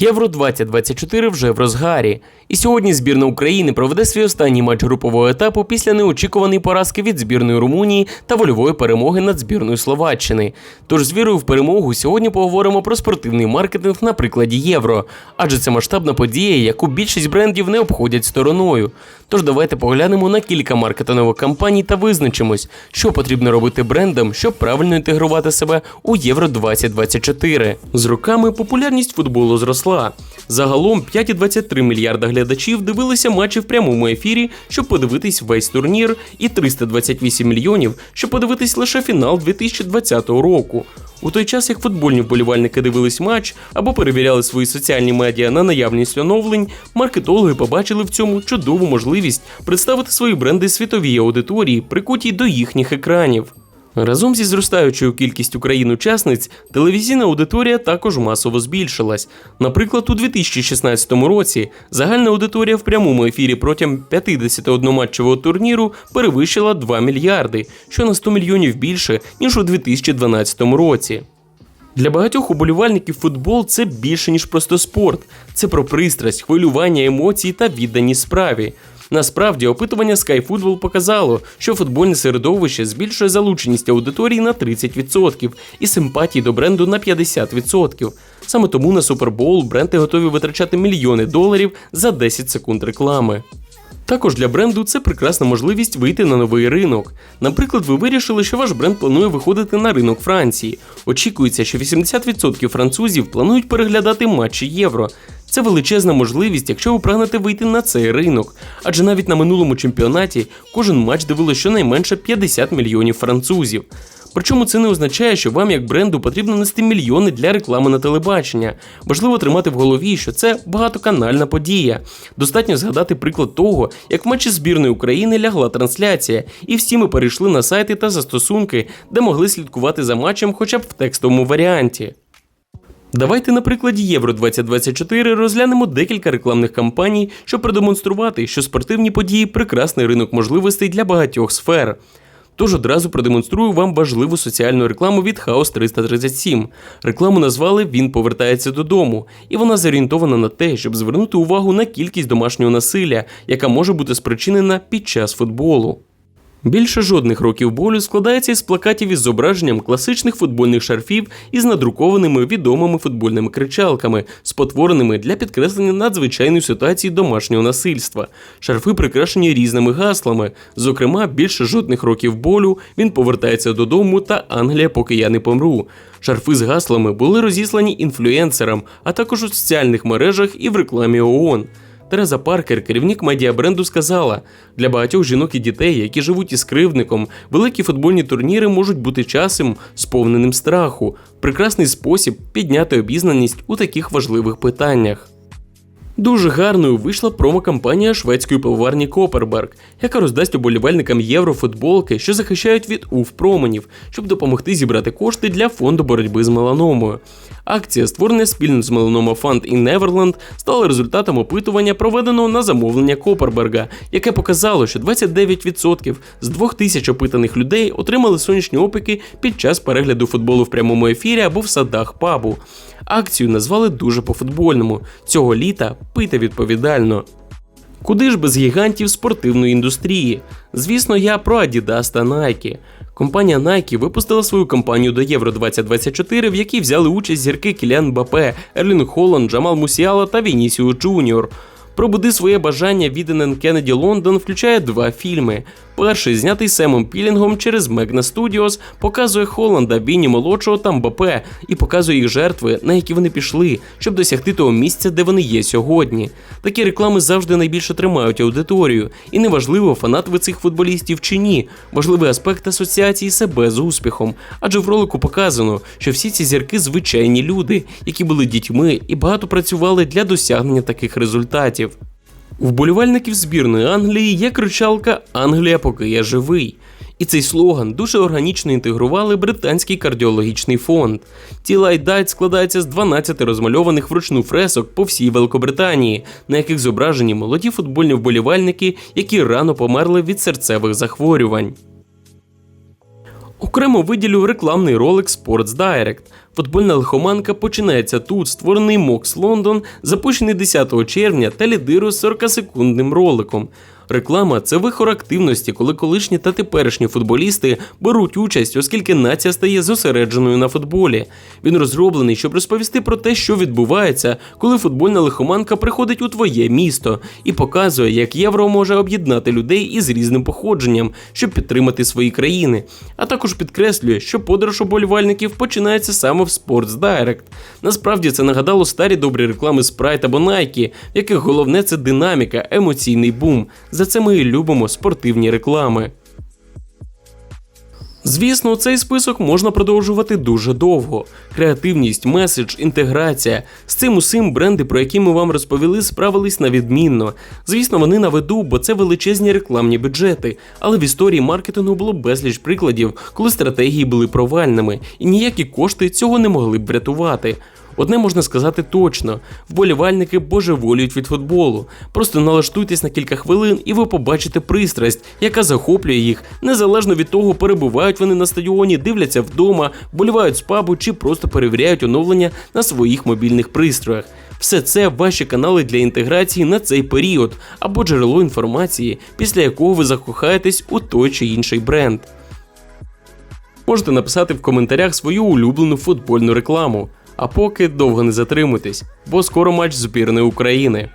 Євро 2024 вже в розгарі. І сьогодні збірна України проведе свій останній матч групового етапу після неочікуваної поразки від збірної Румунії та вольової перемоги над збірною Словаччини. Тож з вірою в перемогу сьогодні поговоримо про спортивний маркетинг на прикладі євро, адже це масштабна подія, яку більшість брендів не обходять стороною. Тож давайте поглянемо на кілька маркетингових кампаній та визначимось, що потрібно робити брендам, щоб правильно інтегрувати себе у Євро 2024. З роками популярність футболу зросла. Загалом 5,23 мільярда глядачів дивилися матчі в прямому ефірі, щоб подивитись весь турнір, і 328 мільйонів, щоб подивитись лише фінал 2020 року. У той час, як футбольні вболівальники дивились матч або перевіряли свої соціальні медіа на наявність оновлень, маркетологи побачили в цьому чудову можливість представити свої бренди світовій аудиторії, прикутій до їхніх екранів. Разом зі зростаючою кількістю країн-учасниць телевізійна аудиторія також масово збільшилась. Наприклад, у 2016 році загальна аудиторія в прямому ефірі протягом 51 матчевого турніру перевищила 2 мільярди, що на 100 мільйонів більше ніж у 2012 році. Для багатьох уболівальників футбол це більше ніж просто спорт. Це про пристрасть, хвилювання, емоції та відданість справі. Насправді, опитування SkyFootball показало, що футбольне середовище збільшує залученість аудиторії на 30% і симпатії до бренду на 50%. Саме тому на Супербоул бренди готові витрачати мільйони доларів за 10 секунд реклами. Також для бренду це прекрасна можливість вийти на новий ринок. Наприклад, ви вирішили, що ваш бренд планує виходити на ринок Франції. Очікується, що 80% французів планують переглядати матчі євро. Це величезна можливість, якщо ви прагнете вийти на цей ринок. Адже навіть на минулому чемпіонаті кожен матч дивилося щонайменше 50 мільйонів французів. Причому це не означає, що вам, як бренду, потрібно нести мільйони для реклами на телебачення. Важливо тримати в голові, що це багатоканальна подія. Достатньо згадати приклад того, як в матчі збірної України лягла трансляція, і всі ми перейшли на сайти та застосунки, де могли слідкувати за матчем хоча б в текстовому варіанті. Давайте на прикладі Євро 2024 розглянемо декілька рекламних кампаній, щоб продемонструвати, що спортивні події прекрасний ринок можливостей для багатьох сфер. Тож одразу продемонструю вам важливу соціальну рекламу від Хаос 337. Рекламу назвали Він повертається додому, і вона зорієнтована на те, щоб звернути увагу на кількість домашнього насилля, яка може бути спричинена під час футболу. Більше жодних років болю складається із плакатів із зображенням класичних футбольних шарфів із надрукованими відомими футбольними кричалками, спотвореними для підкреслення надзвичайної ситуації домашнього насильства. Шарфи прикрашені різними гаслами. Зокрема, більше жодних років болю він повертається додому та Англія, поки я не помру. Шарфи з гаслами були розіслані інфлюенсерам, а також у соціальних мережах і в рекламі ООН. Тереза Паркер, керівник медіабренду, сказала: для багатьох жінок і дітей, які живуть із кривдником, великі футбольні турніри можуть бути часом сповненим страху, прекрасний спосіб підняти обізнаність у таких важливих питаннях. Дуже гарною вийшла промокампанія шведської пивоварні Коперберг, яка роздасть уболівальникам єврофутболки, що захищають від УВ променів, щоб допомогти зібрати кошти для фонду боротьби з меланомою. Акція, створена спільно з Melanoma Fund і Neverland, стала результатом опитування, проведеного на замовлення Коперберга, яке показало, що 29% з 2000 опитаних людей отримали сонячні опіки під час перегляду футболу в прямому ефірі або в садах пабу. Акцію назвали дуже по-футбольному. Цього літа пийте відповідально. Куди ж без гігантів спортивної індустрії? Звісно, я про Adidas та Nike. Компанія Nike випустила свою кампанію до Євро 2024, в якій взяли участь зірки Кілян Бапе, Ерлін Холланд, Джамал Мусіала та Вінісіо Джуніор. Пробуди своє бажання відданен Кеннеді Лондон включає два фільми. Перший, знятий Семом Пілінгом через Мегна Студіос, показує Холланда, Вінні молодшого та Мбапе і показує їх жертви, на які вони пішли, щоб досягти того місця, де вони є сьогодні. Такі реклами завжди найбільше тримають аудиторію, і неважливо, фанат ви цих футболістів чи ні. Важливий аспект асоціації себе з успіхом. Адже в ролику показано, що всі ці зірки звичайні люди, які були дітьми і багато працювали для досягнення таких результатів. Вболівальників збірної Англії є кричалка Англія, поки я живий. І цей слоган дуже органічно інтегрували британський кардіологічний фонд. Тіла дайт складається з 12 розмальованих вручну фресок по всій Великобританії, на яких зображені молоді футбольні вболівальники, які рано померли від серцевих захворювань. Окремо виділю рекламний ролик Sports Direct. Футбольна лихоманка починається тут, створений Мокс Лондон, запущений 10 червня та лідирує 40-секундним роликом. Реклама це вихор активності, коли колишні та теперішні футболісти беруть участь, оскільки нація стає зосередженою на футболі. Він розроблений, щоб розповісти про те, що відбувається, коли футбольна лихоманка приходить у твоє місто і показує, як євро може об'єднати людей із різним походженням, щоб підтримати свої країни. А також підкреслює, що подорож оболівальників починається саме в Sports Direct. Насправді це нагадало старі добрі реклами Sprite або Nike, в яких головне це динаміка, емоційний бум. За це ми і любимо спортивні реклами. Звісно, цей список можна продовжувати дуже довго. Креативність, меседж, інтеграція. З цим усім бренди, про які ми вам розповіли, справились на відмінно. Звісно, вони на виду, бо це величезні рекламні бюджети. Але в історії маркетингу було безліч прикладів, коли стратегії були провальними, і ніякі кошти цього не могли б врятувати. Одне можна сказати точно: вболівальники божеволюють від футболу. Просто налаштуйтесь на кілька хвилин, і ви побачите пристрасть, яка захоплює їх, незалежно від того, перебувають вони на стадіоні, дивляться вдома, вболівають з пабу чи просто перевіряють оновлення на своїх мобільних пристроях. Все це ваші канали для інтеграції на цей період або джерело інформації, після якого ви закохаєтесь у той чи інший бренд. Можете написати в коментарях свою улюблену футбольну рекламу. А поки довго не затримуйтесь, бо скоро матч збірної України.